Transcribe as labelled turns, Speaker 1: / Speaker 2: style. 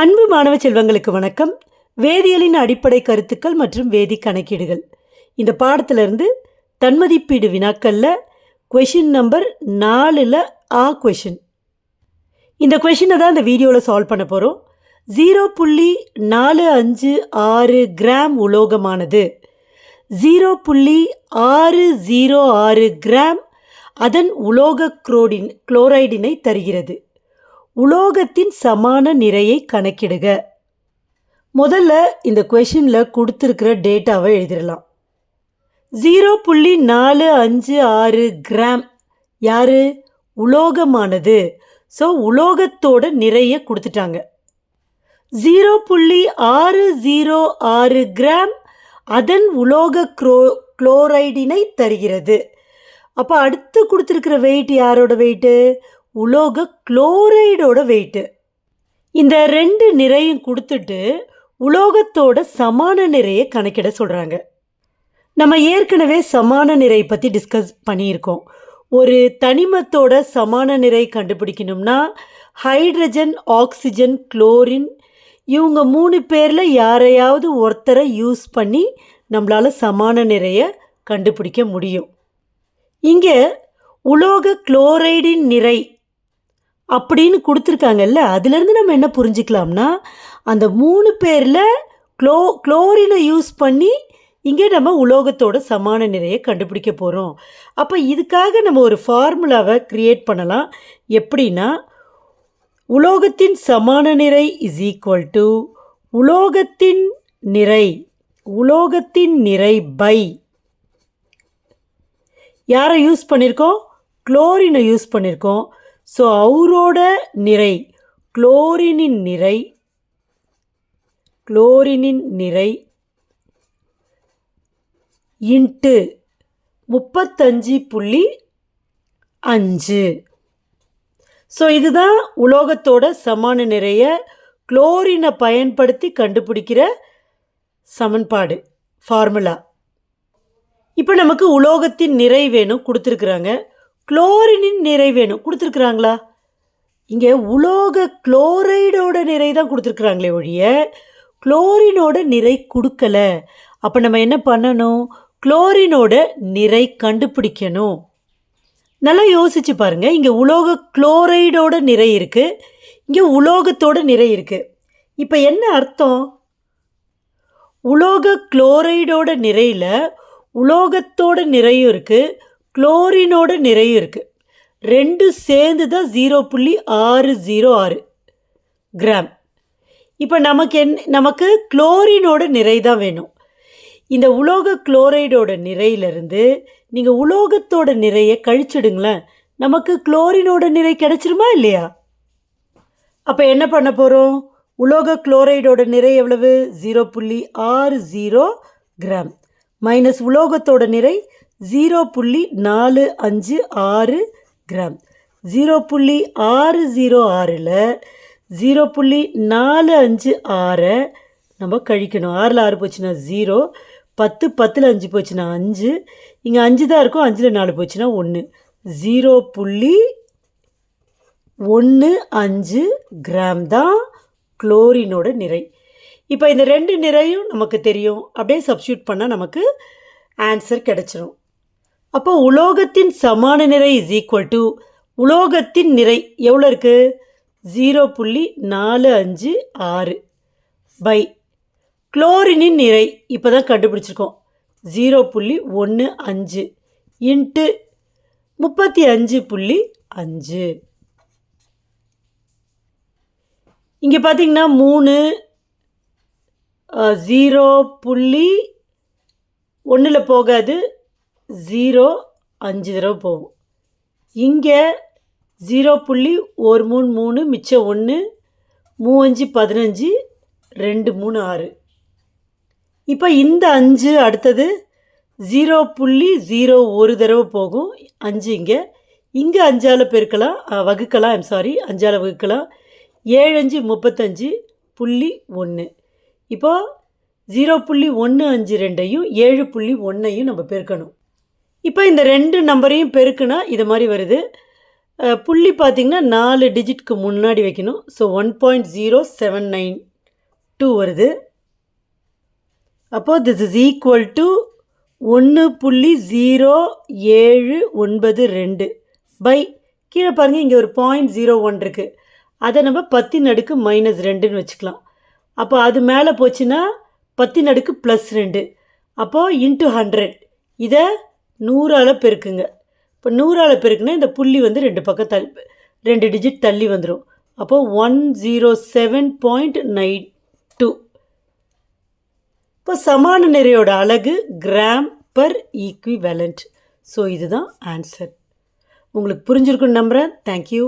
Speaker 1: அன்பு மாணவ செல்வங்களுக்கு வணக்கம். வேதியியலின் அடிப்படை கருத்துக்கள் மற்றும் வேதி கணக்கீடுகள். இந்த பாடத்திலிருந்து தன்மதிப்பீடு வினாக்களில் கொஷின் நம்பர் நாலில் ஆ கொஷின் இந்த கொஷினை தான் இந்த வீடியோவில் சால்வ் பண்ண போகிறோம் ஜீரோ புள்ளி நாலு அஞ்சு ஆறு கிராம் உலோகமானது. ஜீரோ புள்ளி ஆறு ஜீரோ ஆறு கிராம் அதன் உலோக குரோடின் குளோரைடினை தருகிறது. உலோகத்தின் சமான நிறையை கணக்கிடுக. முதல்ல இந்த கொஷினில் கொடுத்துருக்கிற டேட்டாவை எழுதிடலாம். ஜீரோ புள்ளி நாலு அஞ்சு ஆறு கிராம் யார்? உலோகமானது. ஸோ உலோகத்தோட நிறைய கொடுத்துட்டாங்க. ஜீரோ புள்ளி ஆறு ஜீரோ ஆறு கிராம் அதன் உலோக குரோ குளோரைடினை தருகிறது. அப்போ அடுத்து கொடுத்துருக்கிற வெயிட் யாரோட வெயிட்டு உலோக குளோரைடோட வெயிட்டு இந்த ரெண்டு நிறையும் கொடுத்துட்டு உலோகத்தோட சமான நிறையை கணக்கிட சொல்கிறாங்க நம்ம ஏற்கனவே சமான நிறை பற்றி டிஸ்கஸ் பண்ணியிருக்கோம். ஒரு தனிமத்தோட சமான நிறை கண்டுபிடிக்கணும்னா ஹைட்ரஜன் ஆக்சிஜன் குளோரின் இவங்க மூணு பேரில் யாரையாவது ஒருத்தரை யூஸ் பண்ணி நம்மளால் சமான நிறைய கண்டுபிடிக்க முடியும். இங்கே உலோக குளோரைடின் நிறை அப்படின்னு கொடுத்துருக்காங்கல்ல அதுலேருந்து நம்ம என்ன புரிஞ்சுக்கலாம்னா அந்த மூணு பேரில் க்ளோ குளோரினை யூஸ் பண்ணி இங்கே நம்ம உலோகத்தோட சமான நிறையை கண்டுபிடிக்க போகிறோம் அப்போ இதுக்காக நம்ம ஒரு ஃபார்முலாவை க்ரியேட் பண்ணலாம். எப்படின்னா உலோகத்தின் சமான நிறை இஸ் ஈக்குவல் டு உலோகத்தின் நிறை உலோகத்தின் நிறை பை யாரை யூஸ் பண்ணியிருக்கோம் குளோரினை யூஸ் பண்ணியிருக்கோம் ஸோ அவரோட நிறை குளோரினின் நிறை குளோரினின் நிறை இன்ட்டு முப்பத்தஞ்சு புள்ளி அஞ்சு. ஸோ இதுதான் உலோகத்தோட சமான நிறைய குளோரினை பயன்படுத்தி கண்டுபிடிக்கிற சமன்பாடு ஃபார்முலா. இப்போ நமக்கு உலோகத்தின் நிறை வேணும் கொடுத்துருக்குறாங்க. குளோரினின் நிறை வேணும். கொடுத்துருக்குறாங்களா? இங்கே உலோக குளோரைடோட நிறை தான் கொடுத்துருக்குறாங்களே ஒழிய குளோரினோட நிறை கொடுக்கல. அப்போ நம்ம என்ன பண்ணணும்? குளோரினோட நிறை கண்டுபிடிக்கணும். நல்லா யோசிச்சு பாருங்க. இங்கே உலோக குளோரைடோட நிறை இருக்குது இங்கே உலோகத்தோட நிறை இருக்குது இப்போ என்ன அர்த்தம்? உலோக குளோரைடோட நிறையில் உலோகத்தோட நிறையும் இருக்குது குளோரினோட நிறையும் இருக்குது ரெண்டு சேர்ந்து தான் ஜீரோ புள்ளி ஆறு ஜீரோ ஆறு கிராம் இப்போ நமக்கு என் நமக்கு குளோரினோட நிறை தான் வேணும். இந்த உலோக குளோரைடோட நிறையிலிருந்து நீங்கள் உலோகத்தோட நிறையை கழிச்சிடுங்களேன். நமக்கு குளோரினோட நிறை கிடைச்சிருமா இல்லையா? அப்போ என்ன பண்ண போகிறோம் உலோக குளோரைடோட நிறை எவ்வளவு? ஜீரோ புள்ளி ஆறு ஜீரோ கிராம் மைனஸ் உலோகத்தோட நிறை ஜீரோ புள்ளி நாலு அஞ்சு ஆறு கிராம். ஜீரோ புள்ளி ஆறு ஜீரோ ஆறில் ஜீரோ புள்ளி நாலு அஞ்சு ஆறை நம்ம கழிக்கணும். ஆறில் ஆறு போச்சுன்னா ஜீரோ பத்து பத்தில் அஞ்சு போச்சுன்னா அஞ்சு. இங்கே அஞ்சு தான் இருக்கும் அஞ்சில் நாலு போச்சுன்னா ஒன்று. ஜீரோ புள்ளி ஒன்று அஞ்சு கிராம் தான் குளோரினோட நிறை. இப்போ இந்த ரெண்டு நிறையும் நமக்கு தெரியும். அப்படியே சப்ஸ்டியூட் பண்ணால் நமக்கு ஆன்சர் கிடச்சிரும். அப்போ உலோகத்தின் சமான நிறை இஸ் ஈக்குவல் டு உலோகத்தின் நிறை எவ்வளோ இருக்குது ஜீரோ புள்ளி நாலு அஞ்சு ஆறு பை குளோரினின் நிறை இப்போ தான் கண்டுபிடிச்சிருக்கோம். ஜீரோ புள்ளி ஒன்று அஞ்சு இன்ட்டு முப்பத்தி அஞ்சு புள்ளி அஞ்சு. இங்கே பார்த்தீங்கன்னா மூணு ஜீரோ புள்ளி ஒன்றில் போகாது. ஜீரோ அஞ்சு தடவை போகும். இங்கே ஜீரோ புள்ளி ஒரு மூணு மூணு மிச்சம் ஒன்று மூவஞ்சு பதினஞ்சு ரெண்டு மூணு ஆறு. இப்போ இந்த அஞ்சு அடுத்தது ஜீரோ புள்ளி ஜீரோ ஒரு தடவை போகும். அஞ்சு இங்கே. இங்கே அஞ்சால் பெருக்கலாம். வகுக்கலாம். ஐம் சாரி அஞ்சால் வகுக்கலாம். ஏழு அஞ்சு முப்பத்தஞ்சு புள்ளி ஒன்று இப்போது ஜீரோ புள்ளி ஒன்று அஞ்சு ரெண்டையும் ஏழு புள்ளி ஒன்றையும் நம்ம பெருக்கணும். இப்போ இந்த ரெண்டு நம்பரையும் பெருக்குனா இது மாதிரி வருது. புள்ளி பார்த்திங்கன்னா நாலு டிஜிட்க்கு முன்னாடி வைக்கணும். So one point zero seven nine two வருது. அப்போது திஸ் இஸ் ஈக்குவல் டு ஒன்று புள்ளி ஜீரோ ஏழு ஒன்பது ரெண்டு பை கீழே பாருங்கள் இங்கே ஒரு பாயிண்ட் ஜீரோ ஒன் இருக்குது அதை நம்ம பத்தி நடுக்கு மைனஸ் ரெண்டுன்னு வச்சுக்கலாம். அப்போ அது மேலே போச்சுன்னா பத்தி அடுக்கு ப்ளஸ் ரெண்டு. அப்போது இன்ட்டு ஹண்ட்ரட் இதை நூறால் பெருக்குங்க. இப்போ நூறால் பெருக்குன்னா இந்த புள்ளி வந்து ரெண்டு பக்கம் தள்ளி ரெண்டு டிஜிட் தள்ளி வந்துடும் அப்போது one zero seven point nine two இப்போ சமான நிறையோட அழகு கிராம் பர் ஈக்விவலண்ட் ஸோ இதுதான் ஆன்சர் உங்களுக்கு புரிஞ்சிருக்குன்னு நம்புகிறேன் தேங்க்யூ